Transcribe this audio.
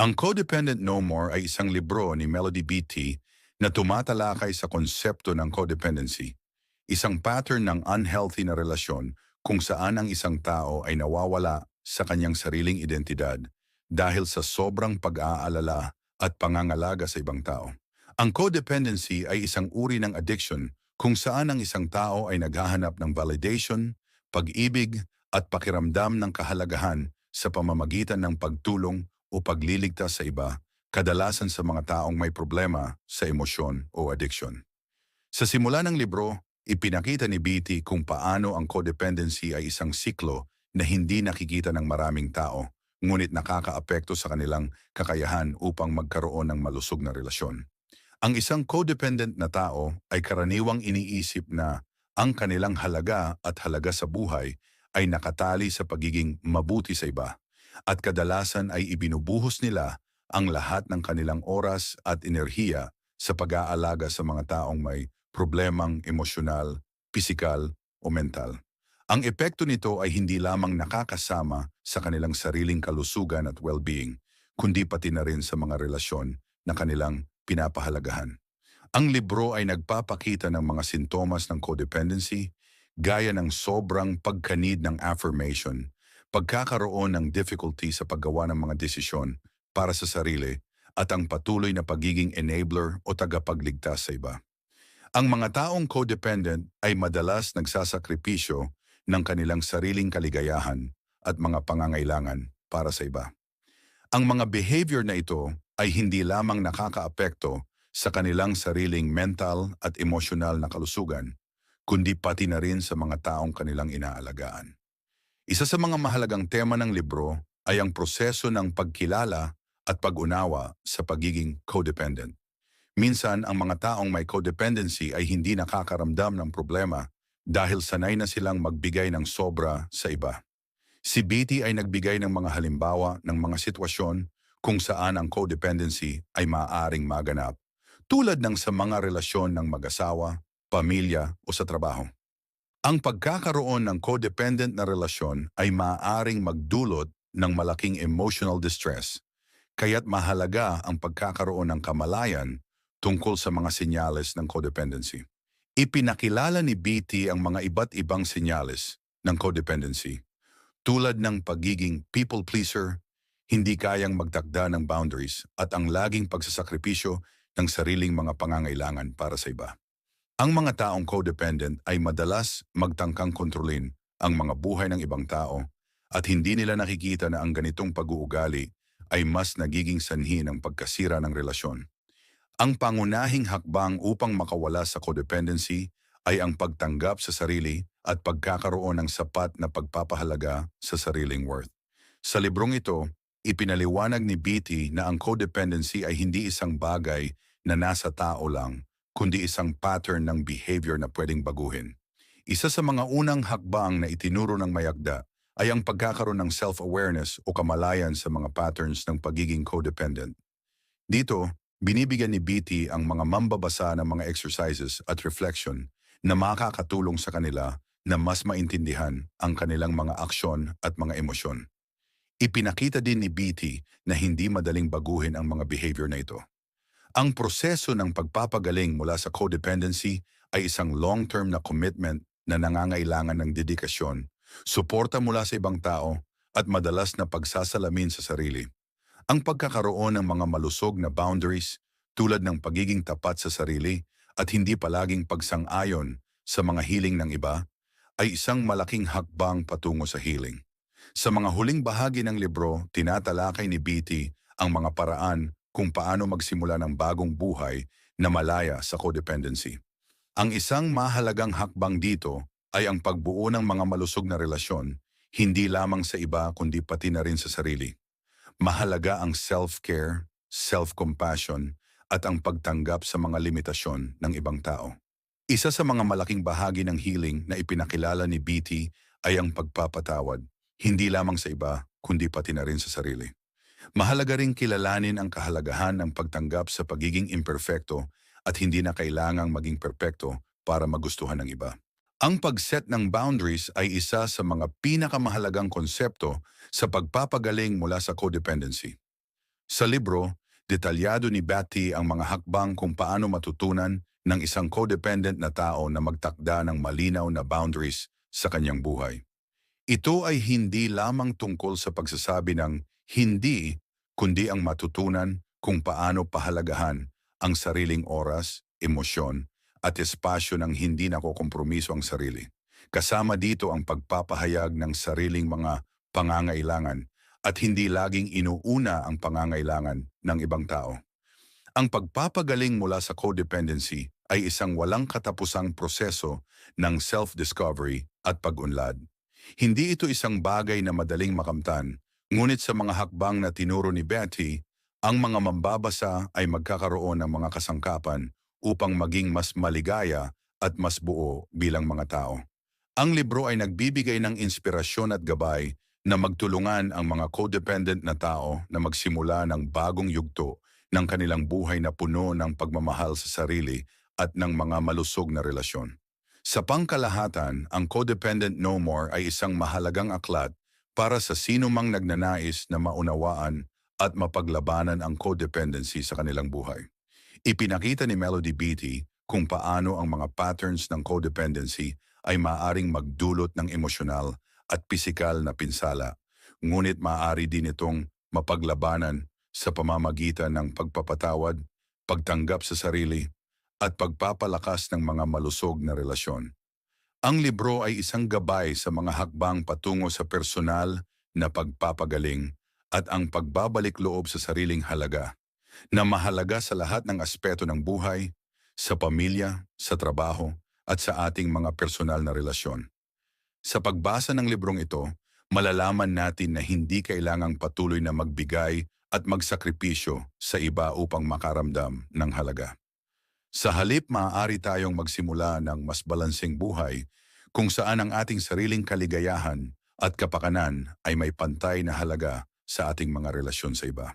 Ang Codependent No More ay isang libro ni Melody Beatty na tumatalakay sa konsepto ng codependency, isang pattern ng unhealthy na relasyon kung saan ang isang tao ay nawawala sa kanyang sariling identidad dahil sa sobrang pag-aalala at pangangalaga sa ibang tao. Ang codependency ay isang uri ng addiction kung saan ang isang tao ay naghahanap ng validation, pag-ibig at pakiramdam ng kahalagahan sa pamamagitan ng pagtulong o pagliligtas sa iba, kadalasan sa mga taong may problema sa emosyon o addiction. Sa simula ng libro, ipinakita ni Beatty kung paano ang codependency ay isang siklo na hindi nakikita ng maraming tao, ngunit nakakaapekto sa kanilang kakayahan upang magkaroon ng malusog na relasyon. Ang isang codependent na tao ay karaniwang iniisip na ang kanilang halaga at halaga sa buhay ay nakatali sa pagiging mabuti sa iba at kadalasan ay ibinubuhos nila ang lahat ng kanilang oras at enerhiya sa pag-aalaga sa mga taong may problemang emosyonal, pisikal o mental. Ang epekto nito ay hindi lamang nakakasama sa kanilang sariling kalusugan at well-being, kundi pati na rin sa mga relasyon na kanilang pinapahalagahan. Ang libro ay nagpapakita ng mga sintomas ng codependency, gaya ng sobrang pagkanid ng affirmation, pagkakaroon ng difficulty sa paggawa ng mga desisyon para sa sarili, at ang patuloy na pagiging enabler o tagapagligtas sa iba. Ang mga taong codependent ay madalas nagsasakripisyo ng kanilang sariling kaligayahan at mga pangangailangan para sa iba. Ang mga behavior na ito ay hindi lamang nakakaapekto sa kanilang sariling mental at emosyonal na kalusugan, kundi pati na rin sa mga taong kanilang inaalagaan. Isa sa mga mahalagang tema ng libro ay ang proseso ng pagkilala at pag-unawa sa pagiging codependent. Minsan, ang mga taong may codependency ay hindi nakakaramdam ng problema dahil sanay na silang magbigay ng sobra sa iba. Si Beatty ay nagbigay ng mga halimbawa ng mga sitwasyon kung saan ang codependency ay maaaring maganap, tulad ng sa mga relasyon ng mag-asawa, pamilya o sa trabaho. Ang pagkakaroon ng codependent na relasyon ay maaaring magdulot ng malaking emotional distress, kaya't mahalaga ang pagkakaroon ng kamalayan tungkol sa mga senyales ng codependency. Ipinakilala ni BT ang mga iba't ibang senyales ng codependency, tulad ng pagiging people pleaser, hindi kayang magtakda ng boundaries at ang laging pagsasakripisyo ng sariling mga pangangailangan para sa iba. Ang mga taong codependent ay madalas magtangkang kontrolin ang mga buhay ng ibang tao at hindi nila nakikita na ang ganitong pag-uugali ay mas nagiging sanhi ng pagkasira ng relasyon. Ang pangunahing hakbang upang makawala sa codependency ay ang pagtanggap sa sarili at pagkakaroon ng sapat na pagpapahalaga sa sariling worth. Sa librong ito, ipinaliwanag ni Beatty na ang codependency ay hindi isang bagay na nasa tao lang, kundi isang pattern ng behavior na pwedeng baguhin. Isa sa mga unang hakbang na itinuro ng mayagda ay ang pagkakaroon ng self-awareness o kamalayan sa mga patterns ng pagiging codependent. Dito, binibigyan ni BT ang mga mambabasa ng mga exercises at reflection na makakatulong sa kanila na mas maintindihan ang kanilang mga aksyon at mga emosyon. Ipinakita din ni BT na hindi madaling baguhin ang mga behavior na ito. Ang proseso ng pagpapagaling mula sa codependency ay isang long-term na commitment na nangangailangan ng dedikasyon, suporta mula sa ibang tao, at madalas na pagsasalamin sa sarili. Ang pagkakaroon ng mga malusog na boundaries tulad ng pagiging tapat sa sarili at hindi palaging pagsang-ayon sa mga healing ng iba ay isang malaking hakbang patungo sa healing. Sa mga huling bahagi ng libro, tinatalakay ni Beatty ang mga paraan kung paano magsimula ng bagong buhay na malaya sa codependency. Ang isang mahalagang hakbang dito ay ang pagbuo ng mga malusog na relasyon, hindi lamang sa iba kundi pati na rin sa sarili. Mahalaga ang self-care, self-compassion, at ang pagtanggap sa mga limitasyon ng ibang tao. Isa sa mga malaking bahagi ng healing na ipinakilala ni BT ay ang pagpapatawad, hindi lamang sa iba kundi pati na rin sa sarili. Mahalaga ring kilalanin ang kahalagahan ng pagtanggap sa pagiging imperfecto at hindi na kailangang maging perpekto para magustuhan ng iba. Ang pag-set ng boundaries ay isa sa mga pinakamahalagang konsepto sa pagpapagaling mula sa codependency. Sa libro, detalyado ni Betty ang mga hakbang kung paano matutunan ng isang codependent na tao na magtakda ng malinaw na boundaries sa kanyang buhay. Ito ay hindi lamang tungkol sa pagsasabi ng hindi, kundi ang matutunan kung paano pahalagahan ang sariling oras, emosyon, at espasyo ng hindi nakokompromiso ang sarili. Kasama dito ang pagpapahayag ng sariling mga pangangailangan at hindi laging inuuna ang pangangailangan ng ibang tao. Ang pagpapagaling mula sa codependency ay isang walang katapusang proseso ng self-discovery at pag-unlad. Hindi ito isang bagay na madaling makamtan, ngunit sa mga hakbang na tinuro ni Betty, ang mga mambabasa ay magkakaroon ng mga kasangkapan upang maging mas maligaya at mas buo bilang mga tao. Ang libro ay nagbibigay ng inspirasyon at gabay na magtulungan ang mga codependent na tao na magsimula ng bagong yugto ng kanilang buhay na puno ng pagmamahal sa sarili at ng mga malusog na relasyon. Sa pangkalahatan, ang Codependent No More ay isang mahalagang aklat para sa sino mang nagnanais na maunawaan at mapaglabanan ang codependency sa kanilang buhay. Ipinakita ni Melody Beatty kung paano ang mga patterns ng codependency ay maaring magdulot ng emosyonal at pisikal na pinsala, ngunit maaari din itong mapaglabanan sa pamamagitan ng pagpapatawad, pagtanggap sa sarili, at pagpapalakas ng mga malusog na relasyon. Ang libro ay isang gabay sa mga hakbang patungo sa personal na pagpapagaling at ang pagbabalik loob sa sariling halaga, na mahalaga sa lahat ng aspeto ng buhay, sa pamilya, sa trabaho, at sa ating mga personal na relasyon. Sa pagbasa ng librong ito, malalaman natin na hindi kailangang patuloy na magbigay at magsakripisyo sa iba upang makaramdam ng halaga. Sa halip, maaari tayong magsimula ng mas balanseng buhay kung saan ang ating sariling kaligayahan at kapakanan ay may pantay na halaga sa ating mga relasyon sa iba.